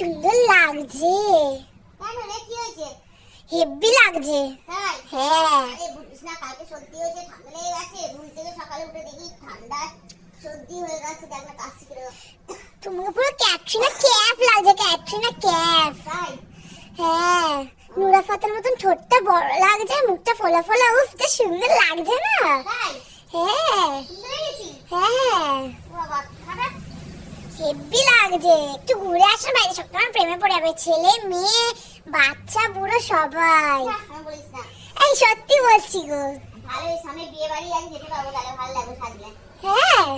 সুন্দর লাগছে। কেন কি হয়েছে? হেব্বি লাগছে। হ্যাঁ। আরে বুঝিস কালকে সর্দি হয়েছে ঠান্ডা লেগে গেছে ঘুম থেকে সকালে উঠে দেখি ঠান্ডা সর্দি হয়ে গেছে দেখ না কাশি করে তোমাকে পুরো ক্যাটরিনা ক্যাপ লাগছে ক্যাটরিনা ক্যাপ হ্যাঁ নুরা ফাতের মতন ঠোঁটটা বড় লাগছে মুখটা ফোলা ফোলা উফ সুন্দর লাগছে না। হ্যাঁ। হ্যাঁ খারাপ হেব্বি লাগছে। একটু ঘুরে আসো বাইরে সব তোমার প্রেমে পড়ে যাবে। ছেলে মেয়ে বাচ্চা বুড়ো সবাই। এই সত্যি বলছি গো। ভালো সামনে বিয়ে বাড়ি আজ যেতে পারব তাহলে ভালো লাগবে সাজলে। হ্যাঁ।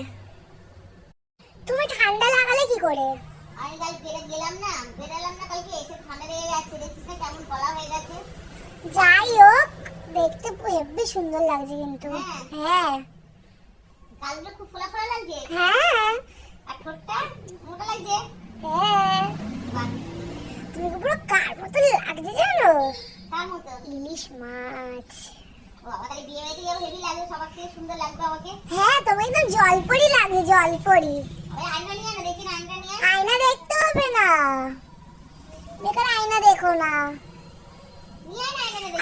তুমি ঠান্ডা লাগালে কি করে? আমি কাল বেরে গেলাম না বেরালাম না কালকে এসে ঠান্ডা লেগে গেছে দেখছিস না কেমন গলা হয়ে গেছে? যাই হোক দেখতে হেব্বি সুন্দর লাগছে কিন্তু। হ্যাঁ। খুব ফোলা ফোলা লাগছে? হ্যাঁ আর ঠোঁটটা মোটা লাগছে হ্যাঁ বাহ তুমি তো পুরো কার মতো লাগছে জানো তার মতো ইলিশ মাছ ও বাবা তাহলে বিয়ে বাড়িতে যাব হেভি লাগবে সবার থেকে সুন্দর লাগবে মাছ। হ্যাঁ তোমার একদম জলপরি লাগে জলপরি। ওই আয়না দেখতে হবে না। বেকার আয়না দেখো না।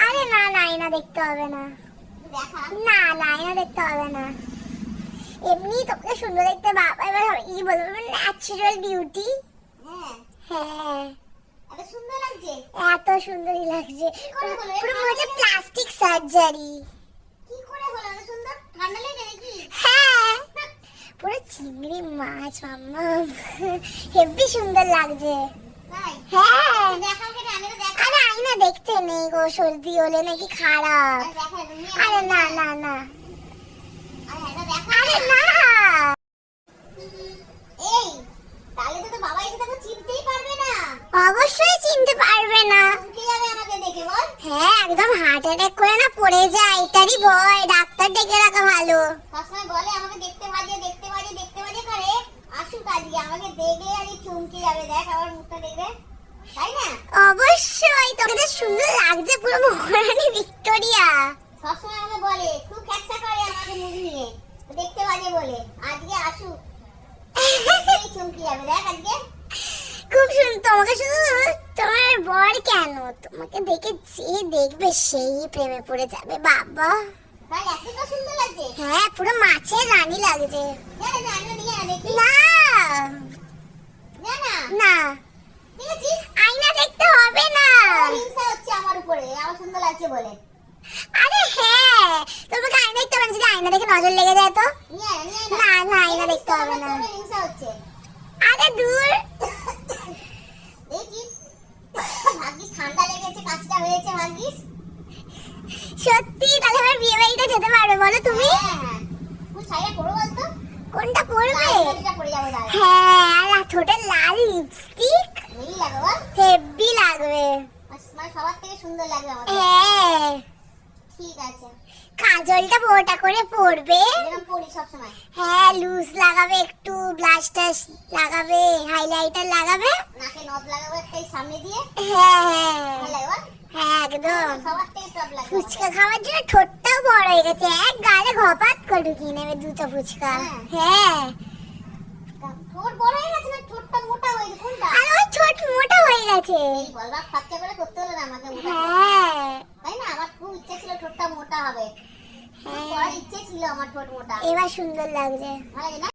আরে না না আয়না দেখতে হবে না। না না আয়না দেখতে হবে না। এমনি তোকে সুন্দর দেখতে বাবা এবার কি বলব ন্যাচারাল বিউটি হ্যাঁ। হ্যাঁ। এত সুন্দর সুন্দরই লাগছে। পুরো মনে হচ্ছে প্লাস্টিক সার্জারি কি করে হলো? এত সুন্দর? ঠান্ডা লেগে নাকি? হ্যাঁ। পুরো চিংড়ি মাছ মাম্মা। হেভি সুন্দর লাগছে। হ্যাঁ। আরে আয়না দেখতে নেই গো সর্দি হলে নাকি খারাপ। আরে না না না। আরে আয়না দেখা আরে না। এই তাহলে তো তো বাবা এসে তোকে চিনতেই পারবে না। অবশ্যই চিনতে পারবে না চমকে যাবে আমাকে দেখে বল হ্যাঁ একদম হার্ট অ্যাটাক করে না পড়ে যায় এটারই ভয় ডাক্তার ডেকে রাখা ভালো। সবসময় বলে আমাকে দেখতে বাজে দেখতে বাজে দেখতে বাজে করে। আসুক আজকে আমাকে দেখলে আজকে চমকে যাবে দেখ আমার মুখটা দেখবে। তাই না? অবশ্যই তোকে তো সুন্দর লাগছে পুরো মহারানী ভিক্টোরিয়া। সবসময় আমাকে বলে খুব খ্যাকসা করে আমাকে মুখ নিয়ে। দেখতে বাজে বলে আজকে আসুক। চমকে যাবে দেখ আজকে। খুব সুন্দর তোমাকে শুধু তোমার বর কেন? তোমাকে দেখে যে দেখবে সেই প্রেমে পড়ে যাবে বাবা। হ্যাঁ পুরো মাছের রানী লাগছে। না আয়না না দেখতে হবে না। আমার হিংসা হচ্ছে আমার উপরে আমার সুন্দর লাগছে বলে। আরে হ্যাঁ তোমাকে আয়না দেখতে হবে যদি আয়না দেখে নজর লেগে যায় তো। না না আয়না দেখতে হবে না। আরে দূর দেখি ভাগ্যিস ঠান্ডা লেগেছে কাশটা হয়েছে ভাগ্যিস। সত্যি তাহলে আমার বিয়ে বাড়িতে যেতে পারবে বলো তুমি? হ্যাঁ। শাড়িটা পরো বলতো? কোনটা পরবে? হ্যাঁ আর ঠোঁটে লাল লিপস্টিক হেভি লাগবে মানে সবার থেকে সুন্দর লাগবে হ্যাঁ। ঠিক আছে। কাজলটা মোটা করে পরবে পরি হ্যাঁ লুজ লাগাবে একটু ব্লাশ টাশ লাগাবে হাইলাইটার লাগাবে। নাকে নদ লাগাবো এই সামনে দিয়ে। হ্যাঁ হ্যাঁ? হ্যাঁ একদম। সবার থেকে টপ লাগবে। ফুচকা খাওয়ার জন্য ঠোঁটটাও বড় হয়ে গেছে। এক গালে ঘপাত করে ঢুকিয়ে নেবে দুটো ফুচকা। হ্যাঁ। ঠোঁট বড় হয়ে গেছে না? ঠোঁটটা মোটা হয়েছে কোনটা? আর ওই ঠোঁট মোটা হয়ে গেছে। বলবা খরচা করে করতে হলো না আমাকে হ্যাঁ তাই না আমার খুব ইচ্ছে ছিল মোটা হবে। হ্যাঁ। ইচ্ছে ছিল আমার ঠোঁট মোটা। এবার সুন্দর লাগছে। ভালো না?